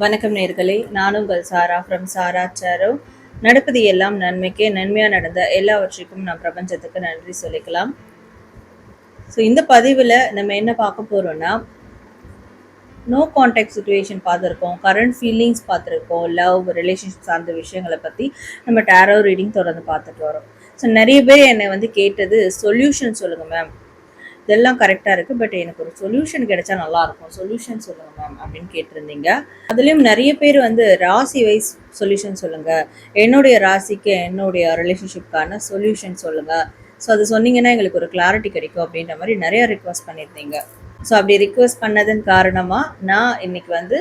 வணக்கம் நேர்களே. நானும் உங்கள் சாரா ஃப்ரம் சாரா சாரோ. நடப்பது எல்லாம் நன்மைக்கே நன்மையாக நடந்த எல்லாவற்றிற்கும் நான் பிரபஞ்சத்துக்கு நன்றி சொல்லிக்கலாம். ஸோ இந்த பதிவில் நம்ம என்ன பார்க்க போகிறோம்னா நோ கான்டாக்ட் சுச்சுவேஷன் பார்த்துருக்கோம் கரண்ட் ஃபீலிங்ஸ் பார்த்துருக்கோம் லவ் ரிலேஷன்ஷிப் சார்ந்த விஷயங்களை பற்றி நம்ம டேரோ ரீடிங் தொடர்ந்து பார்த்துட்டு வரோம். ஸோ நிறைய பேர் என்னை வந்து கேட்டது சொல்யூஷன் சொல்லுங்கள் மேம் இதெல்லாம் கரெக்டாக இருக்குது பட் எனக்கு ஒரு சொல்யூஷன் கிடைச்சா நல்லாயிருக்கும் சொல்யூஷன் சொல்லுங்கள் மேம் அப்படின்னு கேட்டிருந்தீங்க. அதுலேயும் நிறைய பேர் வந்து ராசி வைஸ் சொல்யூஷன் சொல்லுங்கள் என்னுடைய ராசிக்கு என்னுடைய ரிலேஷன்ஷிப்கான சொல்யூஷன் சொல்லுங்கள் ஸோ அது சொன்னீங்கன்னா எங்களுக்கு ஒரு கிளாரிட்டி கிடைக்கும் அப்படின்ற மாதிரி நிறைய ரிக்வஸ்ட் பண்ணியிருந்தீங்க. ஸோ அப்படி ரிக்வஸ்ட் பண்ணதன் காரணமாக நான் இன்றைக்கி வந்து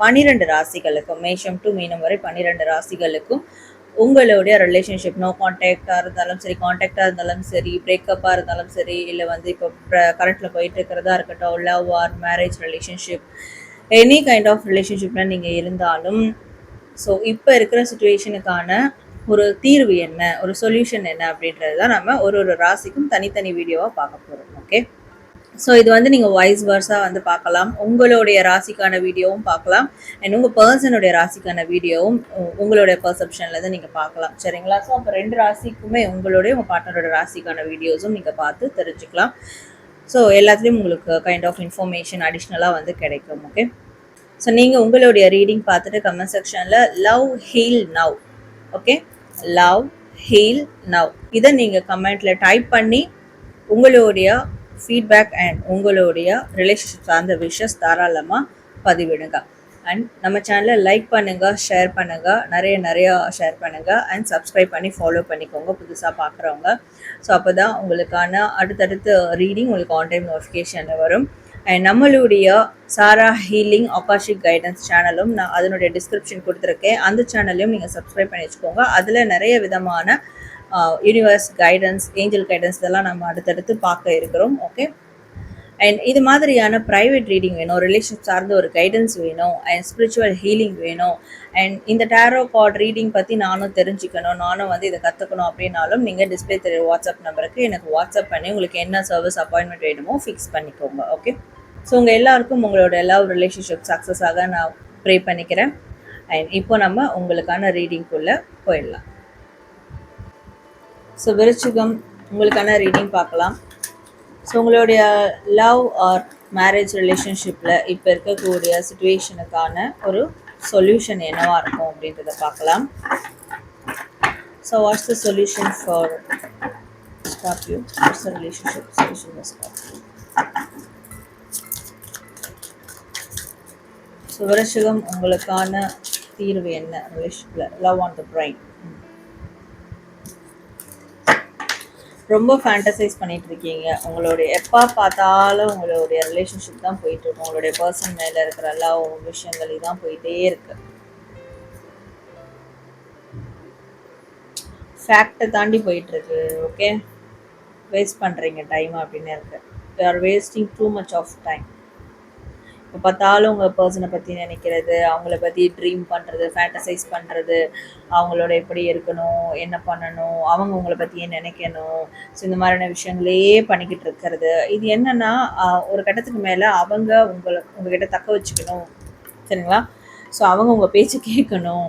பன்னிரெண்டு ராசிகளுக்கும் மேஷம் டு மீனம் வரை பன்னிரெண்டு ராசிகளுக்கும் உங்களுடைய ரிலேஷன்ஷிப் நோ காண்டாக்டாக இருந்தாலும் சரி காண்டாக்டாக இருந்தாலும் சரி பிரேக்கப்பாக இருந்தாலும் சரி இல்லை வந்து இப்போ கரண்ட்டில் போயிட்டு இருக்கிறதா இருக்கட்டும் love or marriage relationship any kind of ரிலேஷன்ஷிப்பில் நீங்கள் இருந்தாலும் ஸோ இப்போ இருக்கிற சுச்சுவேஷனுக்கான ஒரு தீர்வு என்ன ஒரு சொல்யூஷன் என்ன அப்படின்றது தான் நம்ம ஒரு ஒரு ராசிக்கும் தனித்தனி வீடியோவாக பார்க்க போகிறோம் ஓகே ஸோ இது வந்து நீங்கள் வாய்ஸ் வர்ஸாக வந்து பார்க்கலாம். உங்களுடைய ராசிக்கான வீடியோவும் பார்க்கலாம். அண்ட் உங்கள் பர்சனுடைய ராசிக்கான வீடியோவும் உங்களுடைய பர்செப்ஷனில் தான் நீங்கள் பார்க்கலாம். சரிங்களா? ஸோ அப்போ ரெண்டு ராசிக்குமே உங்களுடைய உங்கள் பார்ட்னரோட ராசிக்கான வீடியோஸும் நீங்கள் பார்த்து தெரிஞ்சுக்கலாம். ஸோ எல்லாத்துலேயும் உங்களுக்கு கைண்ட் ஆஃப் இன்ஃபர்மேஷன் அடிஷ்னலாக வந்து கிடைக்கும் ஓகே ஸோ நீங்கள் உங்களுடைய ரீடிங் பார்த்துட்டு கமெண்ட் செக்ஷனில் love heal now okay love heal now இதை நீங்கள் கமெண்ட்டில் டைப் பண்ணி உங்களுடைய ஃபீட்பேக் அண்ட் உங்களுடைய ரிலேஷன்ஷிப் சார்ந்த விஷஸ் தாராளமாக பதிவிடுங்க. அண்ட் நம்ம சேனலை லைக் பண்ணுங்கள் ஷேர் பண்ணுங்க நிறைய நிறையா ஷேர் பண்ணுங்கள் அண்ட் சப்ஸ்கிரைப் பண்ணி ஃபாலோ பண்ணிக்கோங்க புதுசாக பார்க்குறவங்க ஸோ அப்போ தான் உங்களுக்கான அடுத்தடுத்து ரீடிங் உங்களுக்கு ஆன் டைம் நோட்டிஃபிகேஷனில் வரும். அண்ட் நம்மளுடைய சாரா ஹீலிங் ஆகாஷிக் கைடன்ஸ் சேனலும் நான் அதனுடைய டிஸ்கிரிப்ஷன் கொடுத்துருக்கேன். அந்த சேனலையும் நீங்கள் சப்ஸ்கிரைப் பண்ணி வச்சுக்கோங்க. அதில் நிறைய விதமான யூனிவர்ஸ் கைடன்ஸ் ஏஞ்சல் கைடன்ஸ் இதெல்லாம் நம்ம அடுத்தடுத்து பார்க்க இருக்கிறோம் ஓகே அண்ட் இது மாதிரியான ப்ரைவேட் ரீடிங் வேணும் ரிலேஷன்ஷிப் சார்ந்த ஒரு கைடன்ஸ் வேணும் அண்ட் ஸ்பிரிச்சுவல் ஹீலிங் வேணும். அண்ட் இந்த டேரோ கார்ட் ரீடிங் பற்றி நானும் தெரிஞ்சுக்கணும் நானும் வந்து இதை கற்றுக்கணும் அப்படின்னாலும் நீங்கள் டிஸ்பிளே தெரிய வாட்ஸ்அப் நம்பருக்கு எனக்கு வாட்ஸ்அப் பண்ணி உங்களுக்கு என்ன சர்வீஸ் அப்பாயின்மெண்ட் வேணுமோ ஃபிக்ஸ் பண்ணிக்கோங்க ஓகே ஸோ உங்கள் எல்லாருக்கும் உங்களோட லவ் ரிலேஷன்ஷிப் சக்ஸஸாக நான் ப்ரே பண்ணிக்கிறேன். அண்ட் இப்போ நம்ம உங்களுக்கான ரீடிங்குள்ளே போயிடலாம். ஸோ விருச்சிகம் உங்களுக்கான ரீடிங் பார்க்கலாம். ஸோ உங்களுடைய லவ் ஆர் மேரேஜ் ரிலேஷன்ஷிப்பில் இப்போ இருக்கக்கூடிய சுச்சுவேஷனுக்கான ஒரு சொல்யூஷன் என்னவாக இருக்கும் அப்படின்றத பார்க்கலாம். So what's the solution for Scorpio what's the relationship solution for Scorpio so விருச்சிகம் உங்களுக்கான தீர்வு என்ன? ரிலேஷன்ஷிப்பில் லவ் ஆன் த பிரைன் ரொம்ப ஃபேண்டசைஸ் பண்ணிட்டு இருக்கீங்க உங்களுடைய எப்போ பார்த்தாலும் உங்களுடைய ரிலேஷன்ஷிப் தான் போயிட்டு இருக்கும் உங்களுடைய பர்சன் மேல இருக்கிற எல்லா விஷயங்கள் இதான் போயிட்டே இருக்கு. ஃபேக்டை தாண்டி போயிட்டுருக்கு. ஓகே வேஸ்ட் பண்ணுறீங்க டைம் அப்படின்னு இருக்கு. You are wasting too much of time எப்போ பார்த்தாலும் உங்கள் பர்சனை பற்றி நினைக்கிறது அவங்கள பற்றி ட்ரீம் பண்ணுறது ஃபேண்டசைஸ் பண்ணுறது அவங்களோட எப்படி இருக்கணும் என்ன பண்ணணும் அவங்க உங்களை பற்றி நினைக்கணும். ஸோ இந்த மாதிரியான விஷயங்களே பண்ணிக்கிட்டு இருக்கிறது. இது என்னென்னா ஒரு கட்டத்துக்கு மேலே அவங்க உங்களை உங்ககிட்ட தக்க வச்சுக்கணும். சரிங்களா? ஸோ அவங்க உங்கள் பேச்சு கேட்கணும்.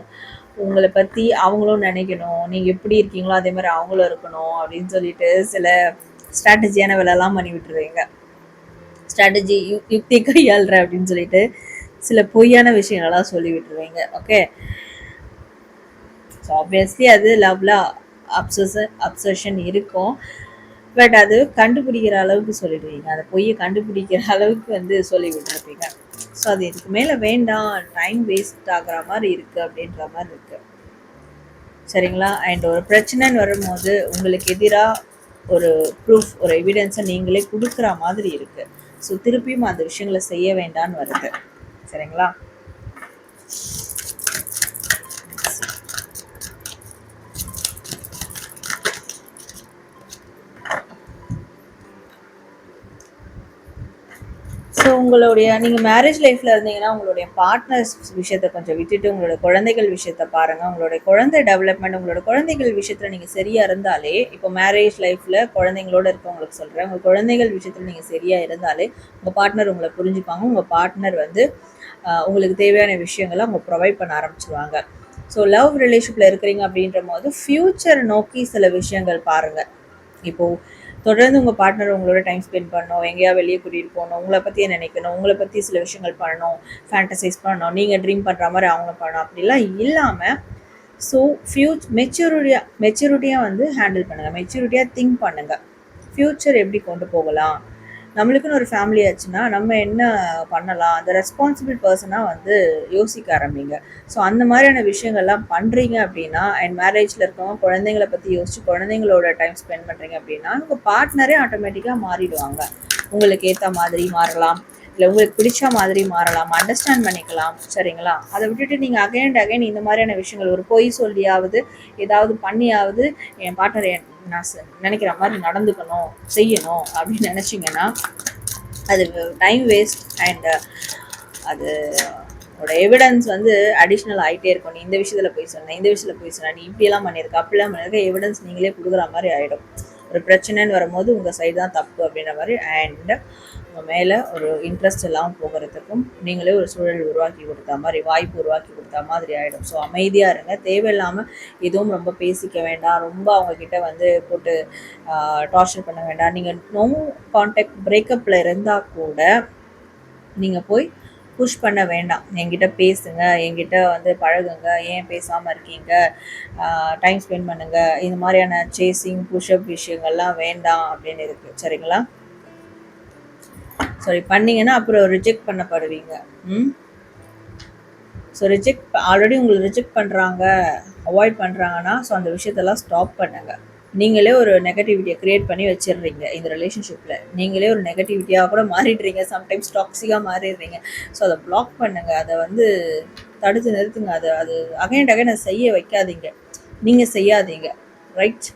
உங்களை பற்றி அவங்களும் நினைக்கணும். நீங்கள் எப்படி இருக்கீங்களோ அதே மாதிரி அவங்களும் இருக்கணும் அப்படின்னு சொல்லிட்டு சில ஸ்ட்ராட்டஜியான வேலைலாம் பண்ணி விட்டுருவீங்க. ஸ்ட்ராட்டஜி யு யுக்தி கையாளுற அப்படின்னு சொல்லிட்டு சில பொய்யான விஷயங்களெல்லாம் சொல்லி விட்டுருவீங்க. ஓகே ஸோ ஆப்வியஸ்லி அது லவ்ல அப்சஸ் அப்சஷன் இருக்கும். பட் அது கண்டுபிடிக்கிற அளவுக்கு சொல்லிடுவீங்க. அந்த பொய்யை கண்டுபிடிக்கிற அளவுக்கு வந்து சொல்லி விட்டுருப்பீங்க. ஸோ அது இதுக்கு மேலே வேண்டாம். டைம் வேஸ்ட் ஆகுற மாதிரி இருக்குது அப்படின்ற மாதிரி இருக்குது சரிங்களா? அண்ட் ஒரு பிரச்சனைன்னு வரும்போது உங்களுக்கு எதிராக ஒரு ப்ரூஃப் ஒரு எவிடன்ஸை நீங்களே கொடுக்குற மாதிரி இருக்குது ஸோ திருப்பியும் அந்த விஷயங்களை செய்ய வேண்டாம்னு வருது. சரிங்களா ஸோ உங்களுடைய நீங்கள் மேரேஜ் லைஃப்பில் இருந்தீங்கன்னா உங்களுடைய பார்ட்னர்ஸ் விஷயத்தை கொஞ்சம் விட்டுட்டு உங்களோட குழந்தைகள் விஷயத்த பாருங்கள் உங்களுடைய குழந்தை டெவலப்மெண்ட் உங்களோட குழந்தைகள் விஷயத்தில் நீங்கள் சரியாக இருந்தாலே இப்போ மேரேஜ் லைஃப்பில் குழந்தைங்களோட இருக்கவங்களுக்கு சொல்கிறேன் உங்கள் குழந்தைகள் விஷயத்தில் நீங்கள் சரியாக இருந்தாலே உங்கள் பார்ட்னர் உங்களை புரிஞ்சுப்பாங்க. உங்கள் பார்ட்னர் வந்து உங்களுக்கு தேவையான விஷயங்களை அவங்க ப்ரொவைட் பண்ண ஆரம்பிச்சிருவாங்க. ஸோ லவ் ரிலேஷனில் இருக்கிறீங்க அப்படின்ற போது ஃப்யூச்சர் நோக்கி சில விஷயங்கள் பாருங்கள் இப்போது தொடர்ந்து உங்கள் பார்ட்னர் உங்களோட டைம் ஸ்பெண்ட் பண்ணணும். எங்கேயா வெளியே கூட்டிகிட்டு போகணும். உங்களை பற்றியே நினைக்கணும்? உங்களை பற்றி சில விஷயங்கள் பண்ணணும். ஃபேண்டசைஸ் பண்ணணும். நீங்கள் ட்ரீம் பண்ணுற மாதிரி அவங்களும் பண்ணணும். அப்படிலாம் இல்லாமல் ஸோ ஃப்யூச் மெச்சூரிட்டியாக மெச்சூரிட்டியாக வந்து ஹேண்டில் பண்ணுங்கள் மெச்சூரிட்டியாக திங்க் பண்ணுங்கள் ஃப்யூச்சர் எப்படி கொண்டு போகலாம்? நம்மளுக்குன்னு ஒரு ஃபேமிலி ஆச்சுன்னா நம்ம என்ன பண்ணலாம்? அந்த ரெஸ்பான்சிபிள் பர்சனாக வந்து யோசிக்க ஆரம்பிங்க. ஸோ அந்த மாதிரியான விஷயங்கள்லாம் பண்ணுறீங்க அப்படின்னா அண்ட் மேரேஜில் இருக்கவங்க குழந்தைங்களை பற்றி யோசிச்சு குழந்தைங்களோட டைம் ஸ்பெண்ட் பண்ணுறீங்க அப்படின்னா உங்கள் பார்ட்னரே ஆட்டோமேட்டிக்காக மாறிடுவாங்க. உங்களுக்கு ஏற்ற மாதிரி மாறலாம். இல்லை உங்களுக்கு பிடிச்ச மாதிரி மாறலாம் அண்டர்ஸ்டாண்ட் பண்ணிக்கலாம் சரிங்களா? அதை விட்டுட்டு நீங்கள் அகைன் அண்ட் அகைன் இந்த மாதிரியான விஷயங்கள் ஒரு பொய் சொல்லியாவது ஏதாவது பண்ணியாவது என் பார்ட்னர் நான் நினைக்கிற மாதிரி நடந்துக்கணும் செய்யணும் அப்படின்னு நினச்சிங்கன்னா அது டைம் வேஸ்ட் அண்ட் அது உங்களோட எவிடன்ஸ் வந்து அடிஷ்னல் ஆகிட்டே இருக்கும். நீ இந்த விஷயத்தில் போய் சொன்ன இந்த விஷயத்தில் போய் சொன்ன நீ இப்படியெல்லாம் பண்ணியிருக்க அப்படிலாம் பண்ணியிருக்க எவிடன்ஸ் நீங்களே கொடுக்குற மாதிரி ஆகிடும் ஒரு பிரச்சனைன்னு வரும்போது உங்கள் சைடு தான் தப்பு அப்படின்ற மாதிரி அண்ட் உங்கள் மேலே ஒரு இன்ட்ரெஸ்ட் இல்லாமல் போகிறதுக்கும் நீங்களே ஒரு சூழல் உருவாக்கி கொடுத்த மாதிரி வாய்ப்பு உருவாக்கி கொடுத்த மாதிரி ஆகிடும் ஸோ அமைதியாக இருங்க. தேவையில்லாமல் எதுவும் ரொம்ப பேசிக்க வேண்டாம். ரொம்ப அவங்கக்கிட்ட வந்து போட்டு டார்ச்சர் பண்ண வேண்டாம். நீங்கள் நோ கான்டாக்ட் பிரேக்கப்பில் இருந்தால் கூட நீங்கள் போய் புஷ் பண்ண வேண்டாம். என்கிட்ட பேசுங்க. என்கிட்ட வந்து பழகுங்க. ஏன் பேசாமல் இருக்கீங்க? டைம் ஸ்பெண்ட் பண்ணுங்கள் இந்த மாதிரியான சேசிங் புஷ்அப் விஷயங்கள்லாம் வேண்டாம் அப்படின்னு இருக்கு. சரிங்களா? சாரி பண்ணீங்கன்னா அப்புறம் ரிஜெக்ட் பண்ணப்படுவீங்க. ம்? ஸோ ரிஜெக்ட் ஆல்ரெடி உங்களை ரிஜெக்ட் பண்ணுறாங்க அவாய்ட் பண்ணுறாங்கன்னா ஸோ அந்த விஷயத்தெல்லாம் ஸ்டாப் பண்ணுங்க. நீங்களே ஒரு நெகட்டிவிட்டியை க்ரியேட் பண்ணி வச்சிடுறீங்க இந்த ரிலேஷன்ஷிப்பில் நீங்களே ஒரு நெகட்டிவிட்டியாக கூட மாறிடுறீங்க. சம்டைம்ஸ் டாக்ஸிக்காக மாறிடுறீங்க. ஸோ அதை பிளாக் பண்ணுங்க. அதை வந்து தடுத்து நிறுத்துங்க. அதை அது அகைன் அகைன் அதை செய்ய வைக்காதீங்க. நீங்கள் செய்யாதீங்க. ரைட்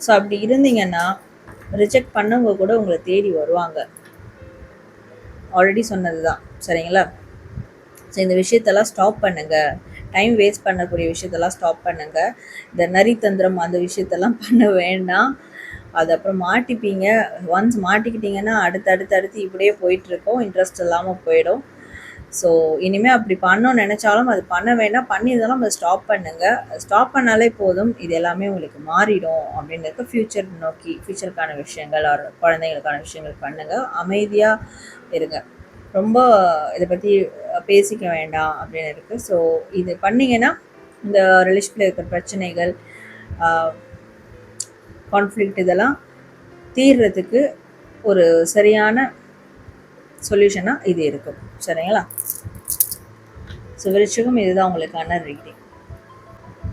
ஸோ அப்படி இருந்தீங்கன்னா ரிஜெக்ட் பண்ணவங்க கூட உங்களை தேடி வருவாங்க. ஆல்ரெடி சொன்னது தான் சரிங்களா? ஸோ இந்த விஷயத்தெல்லாம் ஸ்டாப் பண்ணுங்கள் டைம் வேஸ்ட் பண்ணக்கூடிய விஷயத்தெல்லாம் ஸ்டாப் பண்ணுங்கள் இந்த நரித்தந்திரம் அந்த விஷயத்தெல்லாம் பண்ண வேண்டாம். அது அப்புறம் மாட்டிப்பீங்க. ஒன்ஸ் மாட்டிக்கிட்டீங்கன்னா அடுத்து அடுத்து அடுத்து இப்படியே போயிட்டுருக்கோம் இன்ட்ரெஸ்ட் இல்லாமல் போயிடும். ஸோ இனிமேல் அப்படி பண்ணணும்னு நினச்சாலும் அது பண்ண வேண்டாம். பண்ணியிருந்தாலும் அதை ஸ்டாப் பண்ணுங்கள் ஸ்டாப் பண்ணாலே போதும். இது எல்லாமே உங்களுக்கு மாறிடும் அப்படின்னு ஃப்யூச்சர் நோக்கி ஃப்யூச்சருக்கான விஷயங்கள் ஆர் குழந்தைங்களுக்கான விஷயங்கள் பண்ணுங்கள் அமைதியாக இருங்க. ரொம்ப இதை பற்றி பேசிக்க வேண்டாம் அப்படின்னு இருக்குது ஸோ இது பண்ணிங்கன்னா இந்த ரிலேஷனில் இருக்கிற பிரச்சனைகள் கான்ஃப்ளிக்ட் இதெல்லாம் தீர்றதுக்கு ஒரு சரியான சொல்யூஷனாக இது இருக்கும் சரிங்களா? ஸோ விருச்சிகம் இதுதான் உங்களுக்கான ரீடிங்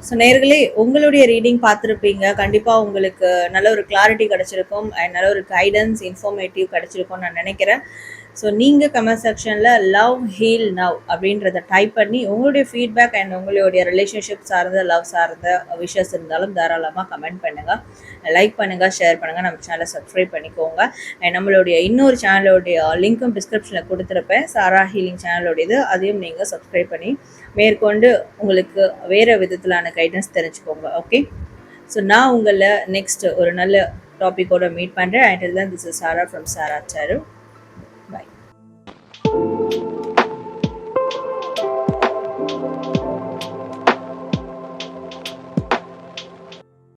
ஸோ நேர்களே உங்களுடைய ரீடிங் பார்த்துருப்பீங்க. கண்டிப்பாக உங்களுக்கு நல்ல ஒரு கிளாரிட்டி கிடச்சிருக்கும். அண்ட் நல்ல ஒரு கைடன்ஸ் இன்ஃபர்மேட்டிவ் கிடச்சிருக்கும்னு நான் நினைக்கிறேன். ஸோ நீங்கள் கமெண்ட் செக்ஷனில் லவ் ஹீல் நவ் அப்படின்றத டைப் பண்ணி உங்களுடைய ஃபீட்பேக் அண்ட் உங்களுடைய ரிலேஷன்ஷிப் சார்ந்த லவ் சார்ந்த விஷஸ் இருந்தாலும் தாராளமாக கமெண்ட் பண்ணுங்கள் லைக் பண்ணுங்கள் ஷேர் பண்ணுங்கள் நம்ம சேனலை சப்ஸ்கிரைப் பண்ணிக்கோங்க. அண்ட் நம்மளுடைய இன்னொரு சேனலோடைய லிங்க்கும் டிஸ்கிரிப்ஷனில் கொடுத்துருப்பேன். சாரா ஹீலிங் சேனலோடையது அதையும் நீங்கள் சப்ஸ்கிரைப் பண்ணி மேற்கொண்டு உங்களுக்கு வேறு விதத்திலான கைடன்ஸ் தெரிஞ்சுக்கோங்க. ஓகே ஸோ நான் உங்களை நெக்ஸ்ட் ஒரு நல்ல டாப்பிக்கோட மீட் பண்ணுறேன் அண்ட் தான் this is Sara from Sara Saru bye